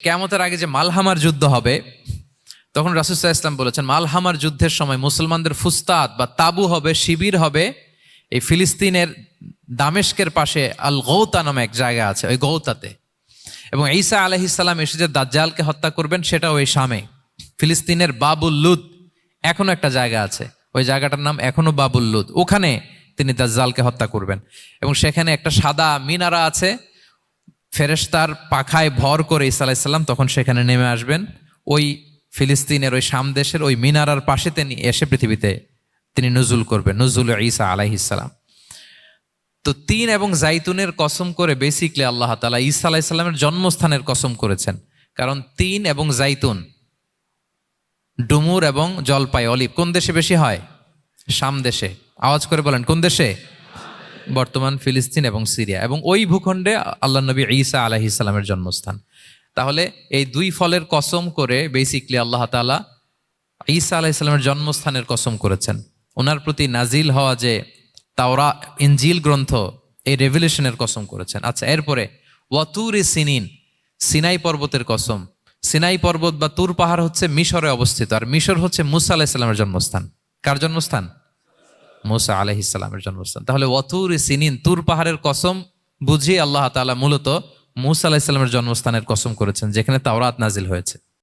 কেয়ামতের আগে যে মালহামার যুদ্ধ হবে, তখন রাসুসাহ ইসলাম বলেছেন, মালহামার যুদ্ধের সময় মুসলমানদের ফুস্তাদ বা তাবু হবে, শিবির হবে, এই ফিলিস্তিনের দামেস্কের পাশে আল গৌতা নামে এক জায়গা আছে, ওই গৌতাতে। এবং ঈসা আলহিসাল্লাম এসে যে দাজ্জালকে হত্যা করবেন সেটা ওই শামে। ফিলিস্তিনের বাবুল লুদ এখনও একটা জায়গা আছে, ওই জায়গাটার নাম এখনও বাবুল লুদ ওখানে তিনি দাজ্জালকে হত্যা করবেন। এবং সেখানে একটা সাদা মিনারা আছে ফেরেশতার পাখায় ভর করে ঈসা আলাইসাল্লাম তখন সেখানে নেমে আসবেন। ওই ফিলিস্তিনের, ওই সামদেশের ওই মিনারার পাশে তিনি এসে পৃথিবীতে তিনি নজুল করবেন, নজুল ঈসা আলাইহিসাল্লাম তো তিন এবং জাইতুনের কসম করে বেসিকলি আল্লাহ তালা ঈসা আলাইসাল্লামের জন্মস্থানের কসম করেছেন। কারণ তিন এবং জাইতুন ডুমুর এবং জলপাই, অলিভ, কোন দেশে বেশি হয়? শাম দেশে। আওয়াজ করে বলেন, কোন দেশে? বর্তমান ফিলিস্তিন এবং সিরিয়া এবং ওই ভূখণ্ডে আল্লাহ নবী ঈসা আলাহি ইসলামের জন্মস্থান। তাহলে এই দুই ফলের কসম করে বেসিকলি আল্লাহ তালা ঈসা আলাহ ইসলামের জন্মস্থানের কসম করেছেন। ওনার প্রতি নাজিল হওয়া যে তাওরা, ইনজিল গ্রন্থ এই রেভলিউশনের কসম করেছেন। আচ্ছা এরপরে ওয়াতুর এ সিনিন, সিনাই পর্বতের কসম। সিনাই পর্বত বা তুর পাহাড় হচ্ছে মিশরে অবস্থিত, আর মিশর হচ্ছে মুসা আলাহ ইসলামের জন্মস্থান। কার জন্মস্থান? মুসা আলহ ইসলামের জন্মস্থান। তাহলে ওয়াতুর সিনিন, তুর পাহাড়ের কসম বুঝিয়ে আল্লাহ তালা মূলত মুসা আলাহ জন্মস্থানের কসম করেছেন, যেখানে তাওরাত নাজিল হয়েছে।